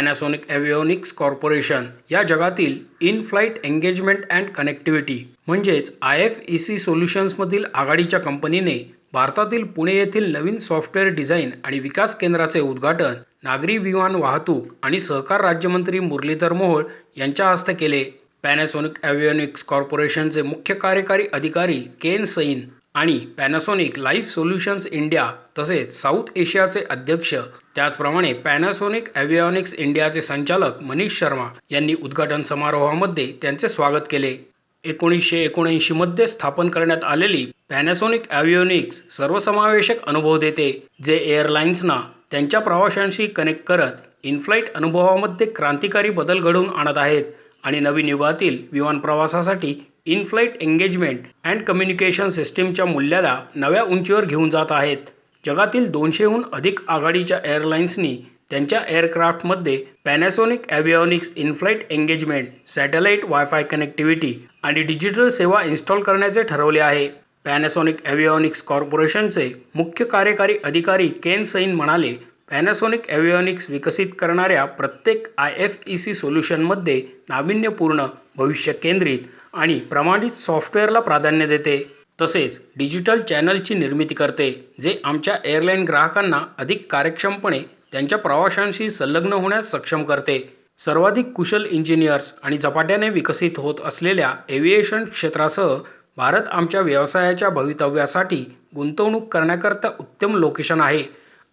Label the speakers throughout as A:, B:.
A: Panasonic avionics corporation या जगातील in flight engagement and connectivity म्हणजेच आय एफ ई सी सोल्युशन्समधील आघाडीच्या कंपनीने भारतातील पुणे येथील नवीन सॉफ्टवेअर डिझाईन आणि विकास केंद्राचे उद्घाटन नागरी विमान वाहतूक आणि सहकार राज्यमंत्री मुरलीधर मोहोळ यांच्या हस्ते केले. पॅनासोनिक एव्हिओनिक्स कॉर्पोरेशनचे मुख्य कार्यकारी अधिकारी केन सईन आणि पॅनासोनिक लाईफ सोल्युशन्स इंडिया तसेच साऊथ एशियाचे अध्यक्ष त्याचप्रमाणे पॅनासोनिक एव्हिओनिक्स इंडियाचे संचालक मनीष शर्मा यांनी उद्घाटन समारोहामध्ये त्यांचे स्वागत केले. एकोणीसशे एकोणऐंशीमध्ये स्थापन करण्यात आलेली पॅनासोनिक ॲव्हिओनिक्स सर्वसमावेशक अनुभव देते जे एअरलाइन्सना त्यांच्या प्रवाशांशी कनेक्ट करत इनफ्लाईट अनुभवामध्ये क्रांतिकारी बदल घडवून आणत आहेत आणि नवीन युगातील विमान प्रवासासाठी in flight engagement and communication सिस्टीमच्या मूल्याला नव्या उंचीवर घेऊन जात आहेत. जगातील दोनशेहून अधिक आघाडीच्या एअरलाईन्सनी त्यांच्या एअरक्राफ्टमध्ये Panasonic avionics in flight engagement satellite wifi connectivity आणि डिजिटल सेवा इन्स्टॉल करण्याचे ठरवले आहे. पॅनासोनिक ॲव्हिओनिक्स कॉर्पोरेशनचे मुख्य कार्यकारी अधिकारी केन सैन म्हणाले पॅनासोनिक एव्हिओनिक्स विकसित करणाऱ्या प्रत्येक आय एफ ई सी सोल्युशनमध्ये नाविन्यपूर्ण भविष्य केंद्रित आणि प्रमाणित सॉफ्टवेअरला प्राधान्य देते. तसेच डिजिटल चॅनलची निर्मिती करते जे आमच्या एअरलाईन ग्राहकांना अधिक कार्यक्षमपणे त्यांच्या प्रवाशांशी संलग्न होण्यास सक्षम करते. सर्वाधिक कुशल इंजिनियर्स आणि झपाट्याने विकसित होत असलेल्या एव्हिएशन क्षेत्रासह भारत आमच्या व्यवसायाच्या भवितव्यासाठी गुंतवणूक करण्याकरता उत्तम लोकेशन आहे.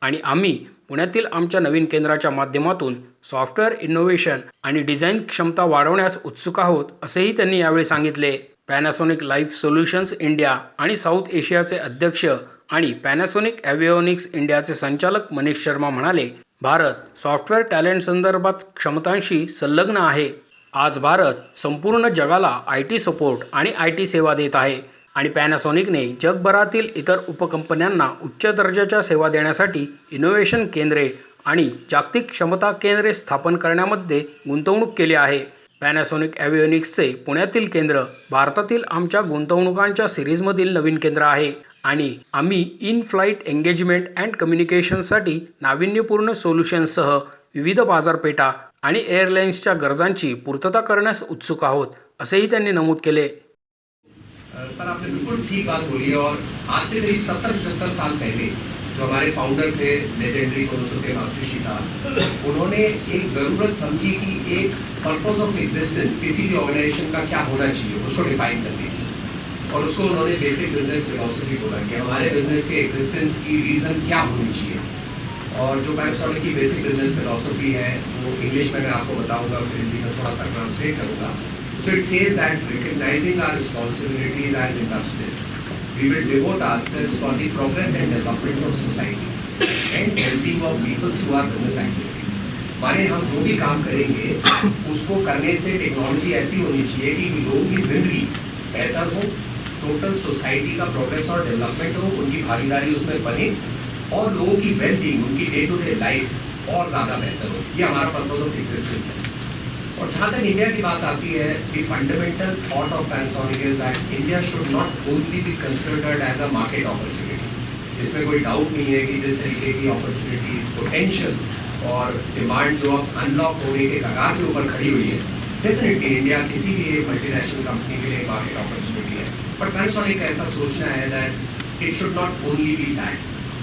A: आणि आम्ही पुण्यातील आमच्या नवीन केंद्राच्या माध्यमातून सॉफ्टवेअर इनोव्हेशन आणि डिझाईन क्षमता वाढवण्यास उत्सुक आहोत असेही त्यांनी यावेळी सांगितले. पॅनासोनिक लाईफ सोल्युशन्स इंडिया आणि साऊथ एशियाचे अध्यक्ष आणि पॅनासोनिक ॲव्हिओनिक्स इंडियाचे संचालक मनीष शर्मा म्हणाले भारत सॉफ्टवेअर टॅलेंट संदर्भात क्षमतांशी संलग्न आहे. आज भारत संपूर्ण जगाला आय टी सपोर्ट आणि आय टी सेवा देत आहे. आणि पॅनासॉनिकने जगभरातील इतर उपकंपन्यांना उच्च दर्जाच्या सेवा देण्यासाठी इनोव्हेशन केंद्रे आणि जागतिक क्षमता केंद्रे स्थापन करण्यामध्ये गुंतवणूक केली आहे. पॅनासॉनिक ॲव्हिओनिक्सचे पुण्यातील केंद्र भारतातील आमच्या गुंतवणुकांच्या सिरीजमधील नवीन केंद्र आहे आणि आम्ही इन फ्लाईट एंगेजमेंट अँड कम्युनिकेशनसाठी नाविन्यपूर्ण सोल्युशन्ससह विविध बाजारपेठा आणि एअरलाईन्सच्या गरजांची पूर्तता करण्यास उत्सुक आहोत असेही त्यांनी नमूद केले.
B: सर, आपने बिल्कुल ठीक बात बोली और आज से करीब सत्तर पचहत्तर साल पहले जो हमारे फाउंडर थे लेजेंडरी कोनोसुके मात्सुशिता उन्होंने एक ज़रूरत समझी कि एक पर्पज ऑफ़ एग्जिस्टेंस किसी भी ऑर्गेनाइजेशन का क्या होना चाहिए, उसको डिफाइन करने की। और उसको उन्होंने बेसिक बिज़नेस फिलोसफी बोला कि हमारे बिज़नेस के एग्जिस्टेंस की रीज़न क्या होनी चाहिए। और जो पैनासोनिक की बेसिक बिज़नेस फिलोसफी है, वो इंग्लिश में मैं आपको बताऊँगा, फिर हिंदी में थोड़ा सा ट्रांसलेट करूँगा। So it says that recognizing our responsibilities as industrialists, we will devote ourselves for the progress and development of society and helping of people through our business activities. माने हम जो भी काम करेंगे उसको करने से टेक्नोलॉजी ऐसी होनी चाहिए कि लोगों की ज़िंदगी बेहतर हो टोटल सोसाइटी का प्रोग्रेस और डेवलपमेंट हो उनकी भागीदारी उसमें बने और लोगों की वेलबींग उनकी डे टू डे लाइफ और ज़्यादा बेहतर हो ये हमारा पर्पज ऑफ़ एग्जिस्टेंस है और जहाँ तक इंडिया की बात आती है the fundamental thought of Panasonic is that India should not only be considered as a market opportunity इसमें कोई डाउट नहीं है कि जिस तरीके की अपॉर्चुनिटीज़ पोटेंशियल और डिमांड जो अब अनलॉक होने के कगार के ऊपर खड़ी हुई है डेफिनेटली इंडिया किसी भी मल्टीनेशनल कंपनी के लिए मार्केट अपॉर्चुनिटी है. बट पैनासोनिक ऐसा सोचना है that it should not only be that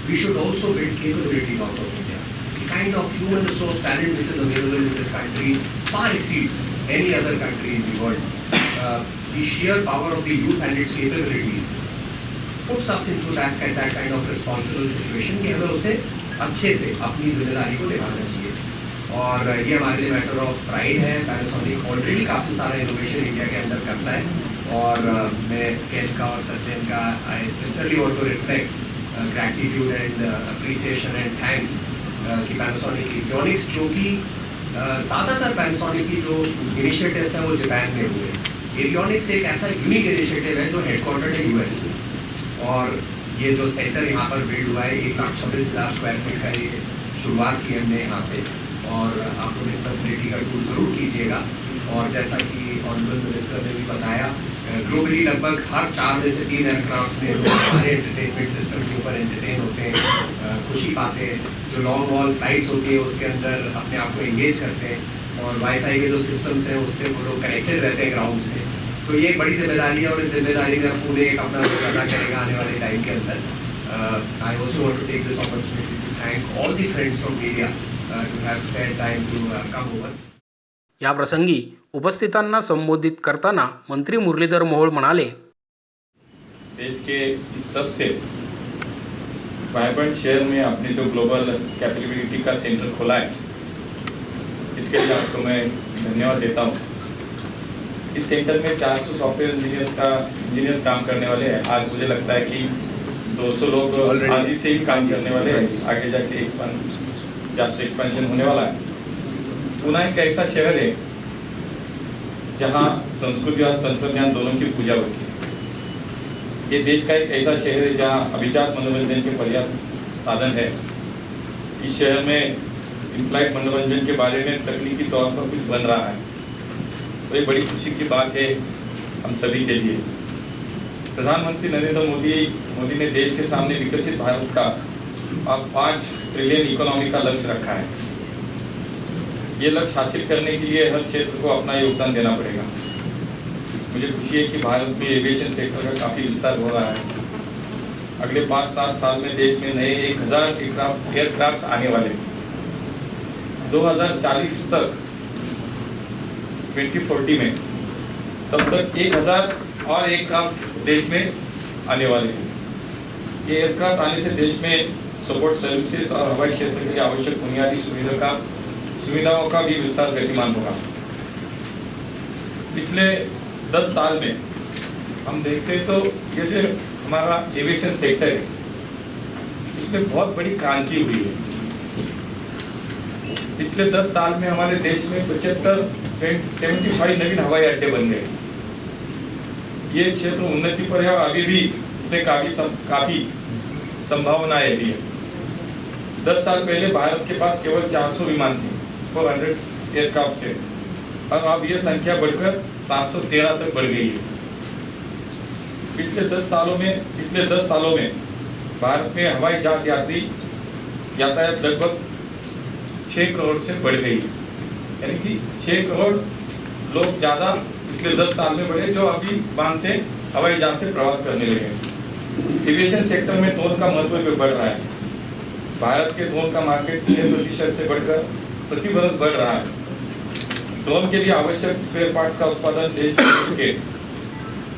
B: we should also build capability of India kind of human resource talent which is available in this country far exceeds any other country in the world. Uh, the sheer power of the youth and its capabilities puts us into that, that kind of responsible situation कि हमें उसे अच्छे से अपनी ज़िम्मेदारी को निभाना चाहिए और ये हमारे लिए मैटर ऑफ़ प्राइड है पैनासोनिक ऑलरेडी काफ़ी सारा इनोवेशन इंडिया के अंदर करता है और uh, मैं केन का और सचिन का I sincerely want to reflect gratitude and appreciation and thanks की पैनासोनिक इलेक्ट्रॉनिक्स जो कि ज़्यादातर पैनासोनिक की जो इनिशिएटिव्स हैं वो जापान में हुए। एवियोनिक्स एक ऐसा यूनिक इनिशिएटिव है जो हेडक्वार्टर्ड है यूएस में। और ये जो सेंटर यहाँ पर बिल्ड हुआ है, एक लाख छब्बीस हज़ार स्क्वायर फीट का ये शुरुआत की हमने यहाँ से। और आप लोग इस फैसिलिटी का टूर ज़रूर कीजिएगा। और जैसा कि ऑनरेबल मिनिस्टर ने भी बताया ग्लोबली लगभग हर चार में से तीन एयरक्राफ्ट में लोग हमारे एंटरटेनमेंट सिस्टम के ऊपर एंटरटेन होते हैं खुशी पाते हैं। जो लॉन्ग हॉल फ्लाइट्स होती है, उसके अंदर अपने आप को एंगेज करते हैं और वाईफाई के जो सिस्टम्स हैं, उससे वो लोग कनेक्टेड रहते हैं ग्राउंड से। तो ये बड़ी ज़िम्मेदारी है और इस ज़िम्मेदारी में पूरे एक अपना अदा करेगा आने वाले टाइम के अंदर। I also want to take this opportunity to thank all the friends from media to have spend time to come over
A: या प्रसंगी उपस्थितांना संबोधित करताना मंत्री मुरलीधर मोहोळ म्हणाले
C: देश के इस सबसे वाइब्रेंट शहर में आपने जो ग्लोबल कैपेबिलिटी का सेंटर खोला है इसके लिए आपको मैं धन्यवाद देता हूँ। इस सेंटर में 400 सॉफ्टवेयर इंजीनियर्स का इंजीनियर्स काम करने वाले हैं। आज मुझे लगता है कि 200 लोग आज ही से ही काम करने वाले हैं। आगे जाके एक्सपान जास्ट एक्सपेंशन होने वाला है। पुणे एक ऐसा शहर है जहाँ संस्कृति और तंत्रज्ञान दोनों की पूजा होती है। ये देश का एक ऐसा शहर है जहाँ अभिजात मनोरंजन के पर्याप्त साधन है। इस शहर में इनफ्लाइट मनोरंजन के बारे में तकनीकी तौर पर कुछ बन रहा है। तो ये बड़ी खुशी की बात है हम सभी के लिए। प्रधानमंत्री नरेंद्र मोदी मोदी ने देश के सामने विकसित भारत का अब पाँच ट्रिलियन इकोनॉमी का लक्ष्य रखा है। ये लक्ष्य हासिल करने के लिए हर क्षेत्र को अपना योगदान देना पड़ेगा। मुझे खुशी है कि भारत में एविएशन सेक्टर का काफ़ी विस्तार हो रहा है। अगले पाँच सात साल में देश में नए एक हज़ार एयरक्राफ्ट आने वाले हैं। 2040 तक 2040 में, तब तक एक हज़ार और एयरक्राफ्ट देश में आने वाले हैं। ये एयरक्राफ्ट आने से देश में सपोर्ट सर्विसेज़ और हवाई क्षेत्र के लिए आवश्यक बुनियादी सुविधा का सुविधाओं का भी विस्तार गतिमान होगा। पिछले दस साल में हम देखते हैं तो ये जो हमारा एविएशन सेक्टर है इसमें बहुत बड़ी क्रांति हुई है। पिछले दस साल में हमारे देश में पचहत्तर सेवेंटी फाइव नवीन हवाई अड्डे बन गए। ये क्षेत्र उन्नति पर है और अभी भी इसमें काफी सम, काफी संभावनाएं भी है। दस साल पहले भारत के पास केवल 400 विमान थे। एयरक्राफ्ट से और अब ये संख्या बढ़कर 713 तक बढ़ गई है। पिछले 10 सालों में, पिछले 10 सालों में भारत में हवाई जहाज़ यात्री यातायात लगभग 6 करोड़ से बढ़ गई है। यानी कि 6 करोड़ लोग ज़्यादा पिछले 10 साल में बढ़े जो अभी बाँध से, हवाई जहाज़ से प्रवास करने लगे एविएशन सेक्टर में ड्रोन का महत्व भी बढ़ रहा है। भारत के ड्रोन का मार्केट छः प्रतिशत से बढ़कर प्रति वर्ष बढ़ रहा है। ड्रोन के लिए आवश्यक स्पेयर पार्ट्स का उत्पादन देश सके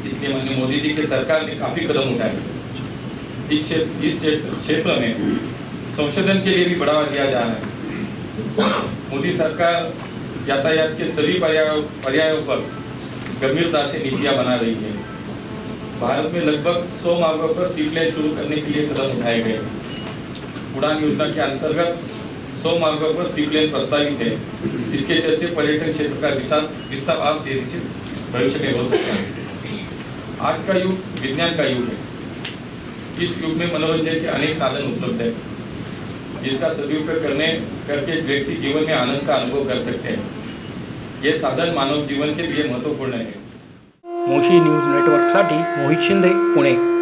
C: इसलिए माननीय मोदी जी की सरकार ने काफ़ी कदम उठाए। इस क्षेत्र में संशोधन के लिए भी बढ़ावा दिया जा रहा है। मोदी सरकार यातायात के सभी पर्यायों पर गंभीरता से नीतियाँ बना रही है। भारत में लगभग 100 मार्गों पर सीप्लेन शुरू करने के लिए कदम उठाए गए। उड़ान योजना के अंतर्गत 100 मार्गों पर सीप्लेन प्रस्तावित है। इसके चलते पर्यटन क्षेत्र का विस्तार विस्तार आप तेज़ी से भविष्य में हो सकता है। आज का युग विज्ञान का युग है। इस युग में मनोरंजन के अनेक साधन उपलब्ध है, जिसका सदुपयोग करने करके व्यक्ति जीवन में आनंद का अनुभव कर सकते हैं। ये साधन मानव जीवन के लिए महत्वपूर्ण है।
A: मोशी न्यूज़ नेटवर्कसाठी मोहित शिंदे, पुणे।